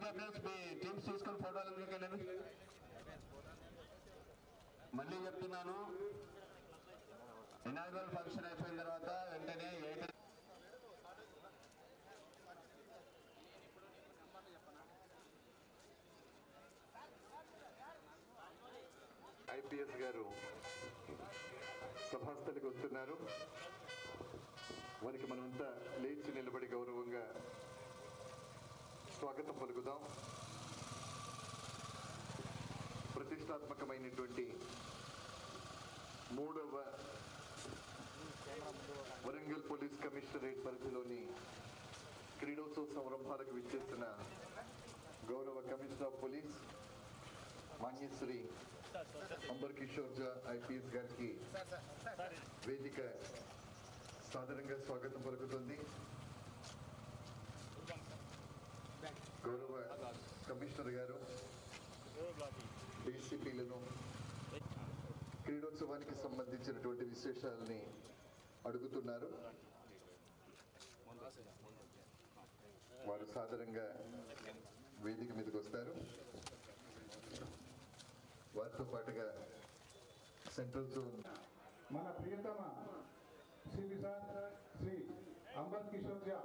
Please me teams తీసుకొని ఫోటోలు ఎందుకు వెళ్ళండి. మళ్ళీ చెప్తున్నాను. ఇనాగ్రల్ ఫంక్షన్ అయిపోయిన తర్వాత వెంటనే ఎయిట్ ఐపీఎస్ గారు సభాస్థలికి వస్తున్నారు. వారికి మనమంతా లేచి నిలబడి గౌరవంగా స్వాగతం పలుకుదాం. ప్రతిష్టాత్మకమైనటువంటి మూడవ వరంగల్ పోలీస్ కమిషనరేట్ పరిధిలోని క్రీడోత్సవ సంరంభాలకు విచ్చేస్తున్న గౌరవ కమిషనర్ ఆఫ్ పోలీస్ మాన్యశ్రీ అంబర్ కిషోర్ జా ఐపీఎస్ గారికి వేదిక సాధారణంగా స్వాగతం పలుకుతుంది. గౌరవ కమిషనర్ గారు డీసీపీలను క్రీడోత్సవానికి సంబంధించినటువంటి విశేషాలని అడుగుతున్నారు. వారు సాధారణంగా వేదిక మీదకి వస్తారు. వారితో పాటుగా సెంట్రల్ జోన్ మన ప్రియతమ శ్రీ సార్ శ్రీ అంబర్ కిషోర్ జా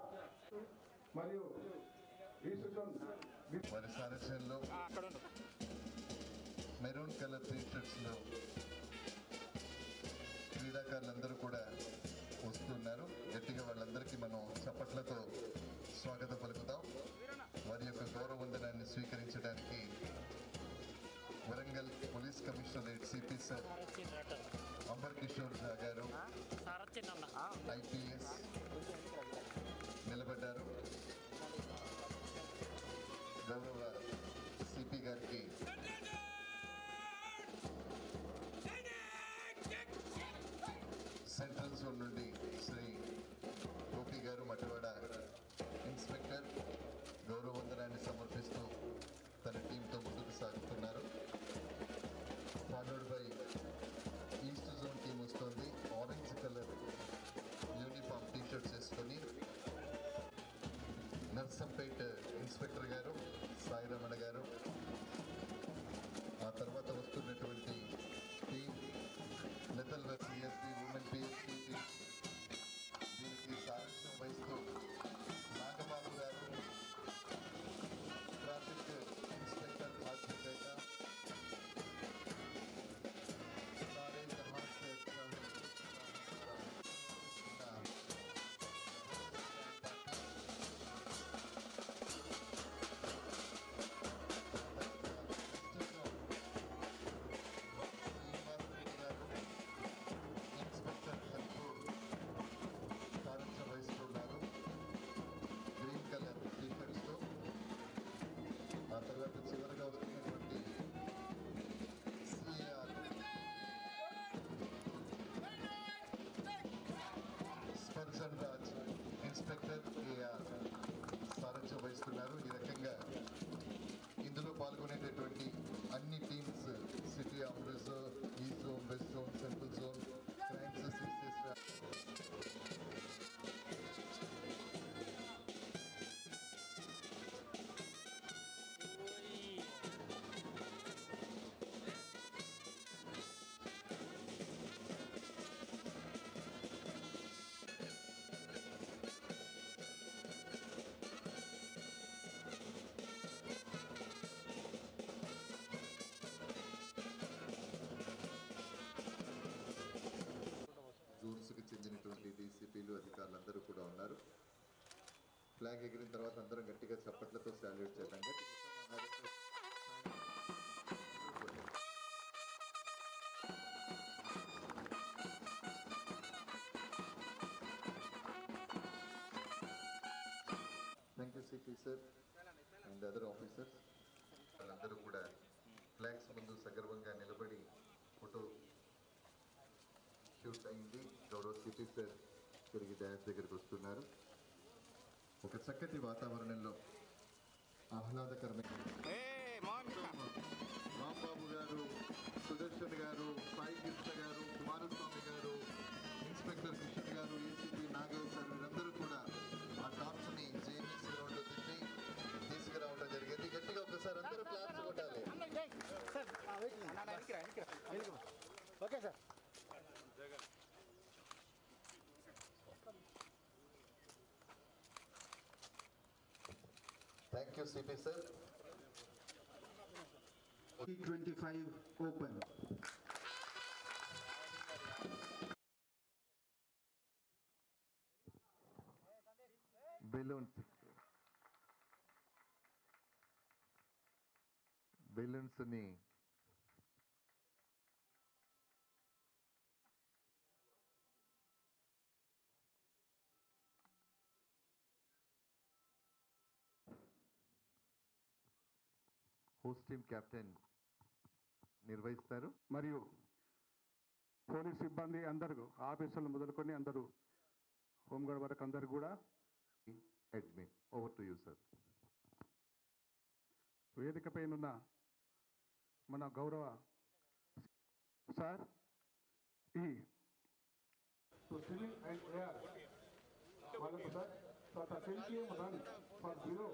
మరియు వారి సారథ్యంలో మెరూన్ కలర్ టీ షర్ట్స్లో క్రీడాకారులందరూ కూడా వస్తున్నారు. గట్టిగా వాళ్ళందరికీ మనం చప్పట్లతో స్వాగతం పలుకుతాం. వారి యొక్క గౌరవ వందనాన్ని స్వీకరించడానికి Warangal police commissionerate CP sir Ambar Kishore garu IPS నిలబడ్డారు. సిపి గారికి సెంట్రల్ తర్వాత వస్తున్నటువంటి సారథ్యం వహిస్తున్నారు. ఈ రకంగా ఇందులో పాల్గొనేటటువంటి ఫ్లాగ్ ఎగిరిన తర్వాత అందరం గట్టిగా చప్పట్లతో సాల్యూట్ చేద్దాం. Thank you CP sir and other officers వాళ్ళందరూ కూడా ఫ్లాగ్స్ ముందు సగర్వంగా నిలబడి ఫోటో షూట్ అయింది. గౌరవ సిటీ సార్ తిరిగి డ్యాన్స్ దగ్గరికి వస్తున్నారు. ఒక చక్కటి వాతావరణంలో ఆహ్లాదకరమైన రాంబాబు గారు సుదర్శన్ గారు సాయి కృష్ణ గారు కుమారస్వామి గారు ఇన్స్పెక్టర్ కృష్ణ గారు ఏసీపీ నాగయ్య సార్ వీరందరూ కూడా ఆ టాప్స్ని జేఎంఎస్ రోడ్డు తిప్పి తీసుకురావడం జరిగింది. గట్టిగా ఒకసారి అందరూ క్లాప్స్ కొట్టాలి. Okay sir. Thank you, CP sir. 25 open. Balloons. Balloons. Balloons. Host team captain నిర్వహిస్తారు. మరియు పోలీస్ సిబ్బంది అందరూ ఆఫీసులు మొదలుకొని అందరూ హోంగార్డ్ వరకు అందరు కూడా admin over to you sir వేదిక పైనున్న మన గౌరవ సార్ ఈ వాళ్ళకు sir for the centum run for below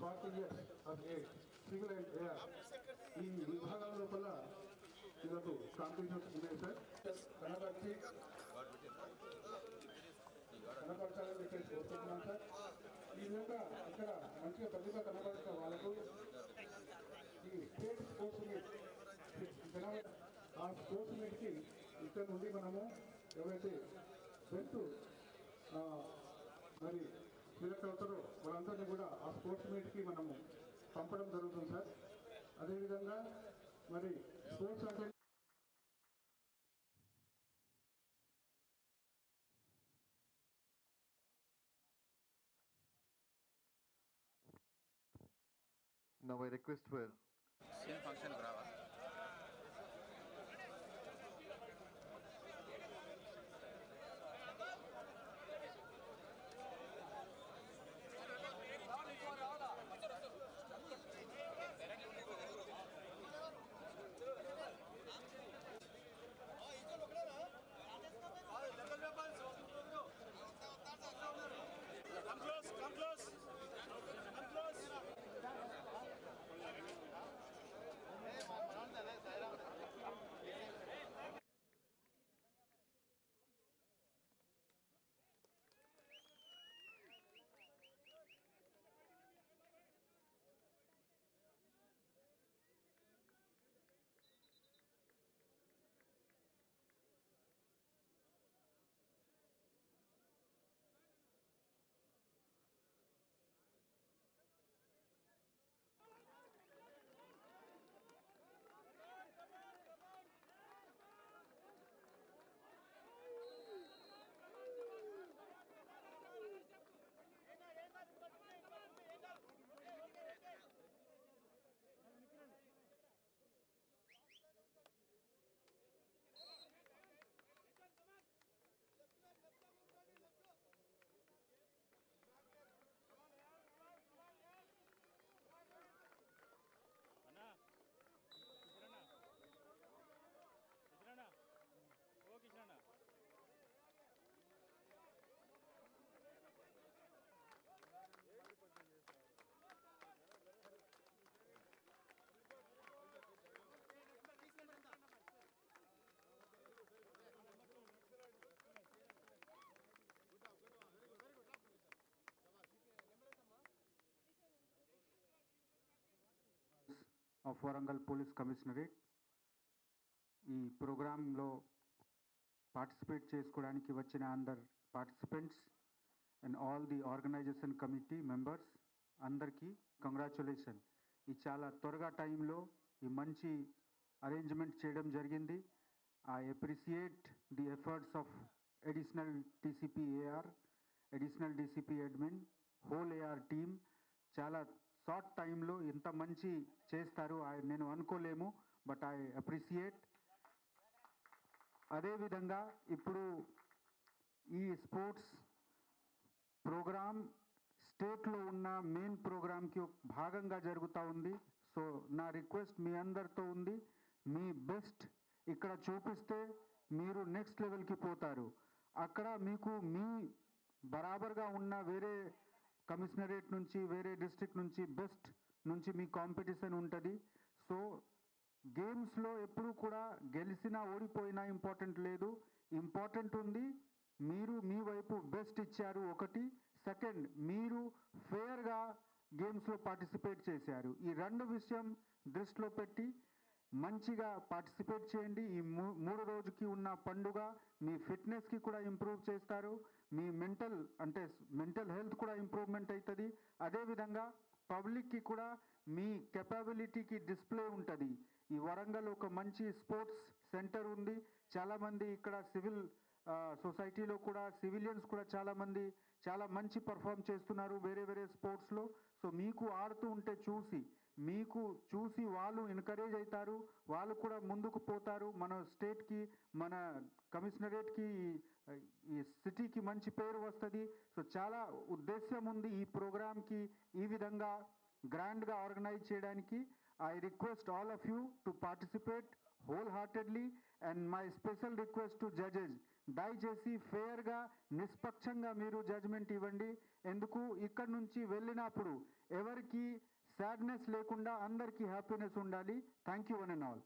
forty years of age civil ఈ విభాగాల లోపల వీళ్ళకు కాంపిటీషన్స్ ఉన్నాయి సార్ కనబర్చి కనపరచాలని చెప్పేసి కోరుకుంటున్నాం సార్ ఈ విధంగా ఇక్కడ మంచిగా ప్రతిభ కనబడిన వాళ్ళకు ఈ స్టేట్ స్పోర్ట్స్ మీట్ ఆ స్పోర్ట్స్ మీట్కి ఇక్కడ నుండి మనము ఎవరైతే బెస్ట్ మరి సెలెక్ట్ అవుతారో వాళ్ళందరినీ కూడా ఆ స్పోర్ట్స్ మీట్కి మనము పంపడం జరుగుతుంది సార్. అదేవిధంగా మరి స్పోర్ట్స్ అంటే Now I request for scene function రావా ఆఫ్ వరంగల్ పోలీస్ కమిషనరేట్. ఈ ప్రోగ్రాంలో పార్టిసిపేట్ చేసుకోవడానికి వచ్చిన అందర్ participants and all the organisation committee members అందరికీ కంగ్రాచులేషన్. ఈ చాలా త్వరగా టైంలో ఈ మంచి అరేంజ్మెంట్ చేయడం జరిగింది. I appreciate the efforts of additional DCP AR additional DCP admin whole AR team. చాలా షార్ట్ టైంలో ఇంత మంచి చేస్తారు. నేను అనుకోలేము బట్ ఐ అప్రిసియేట్ అదేవిధంగా ఇప్పుడు ఈ స్పోర్ట్స్ ప్రోగ్రామ్ స్టేట్లో ఉన్న మెయిన్ ప్రోగ్రామ్కి భాగంగా జరుగుతూ ఉంది. సో నా రిక్వెస్ట్ మీ అందరితో ఉంది. మీ బెస్ట్ ఇక్కడ చూపిస్తే మీరు నెక్స్ట్ లెవెల్కి పోతారు. అక్కడ మీకు మీ బరాబర్గా ఉన్న వేరే కమిషనరేట్ నుంచి వేరే డిస్ట్రిక్ట్ నుంచి బెస్ట్ నుంచి మీ కాంపిటీషన్ ఉంటుంది. సో గేమ్స్లో ఎప్పుడు కూడా గెలిచినా ఓడిపోయినా ఇంపార్టెంట్ లేదు. ఇంపార్టెంట్ ఉంది మీరు మీ వైపు బెస్ట్ ఇచ్చారు ఒకటి. సెకండ్ మీరు ఫేర్గా గేమ్స్లో పార్టిసిపేట్ చేశారు. ఈ రెండు విషయం దృష్టిలో పెట్టి మంచిగా పార్టిసిపేట్ చేయండి. ఈ మూ మూడు రోజుకి ఉన్న పండుగ మీ ఫిట్నెస్కి కూడా ఇంప్రూవ్ చేస్తారు. మీ మెంటల్ అంటే మెంటల్ హెల్త్ కూడా ఇంప్రూవ్మెంట్ అవుతుంది అదేవిధంగా పబ్లిక్కి కూడా మీ కెపాబిలిటీకి డిస్ప్లే ఉంటుంది. ఈ వరంగల్ ఒక మంచి స్పోర్ట్స్ సెంటర్ ఉంది. చాలామంది ఇక్కడ సివిల్ సొసైటీలో కూడా సివిలియన్స్ కూడా చాలామంది చాలా మంచి పర్ఫామ్ చేస్తున్నారు వేరే వేరే స్పోర్ట్స్లో సో మీకు ఆడుతూ ఉంటే చూసి మీకు చూసి వాళ్ళు ఎంకరేజ్ అవుతారు వాళ్ళు కూడా ముందుకు పోతారు. మన స్టేట్కి మన కమిషనరేట్కి ఈ సిటీకి మంచి పేరు వస్తుంది. సో చాలా ఉద్దేశ్యం ఉంది ఈ ప్రోగ్రామ్కి ఈ విధంగా గ్రాండ్గా ఆర్గనైజ్ చేయడానికి. I request all of you to participate wholeheartedly and my special request to judges దయచేసి ఫేర్గా నిష్పక్షంగా మీరు జడ్జ్మెంట్ ఇవ్వండి. ఎందుకు? ఇక్కడ నుంచి వెళ్ళినప్పుడు ఎవరికి సాడ్నెస్ లేకుండా అందరికీ హ్యాపీనెస్ ఉండాలి. Thank you one and all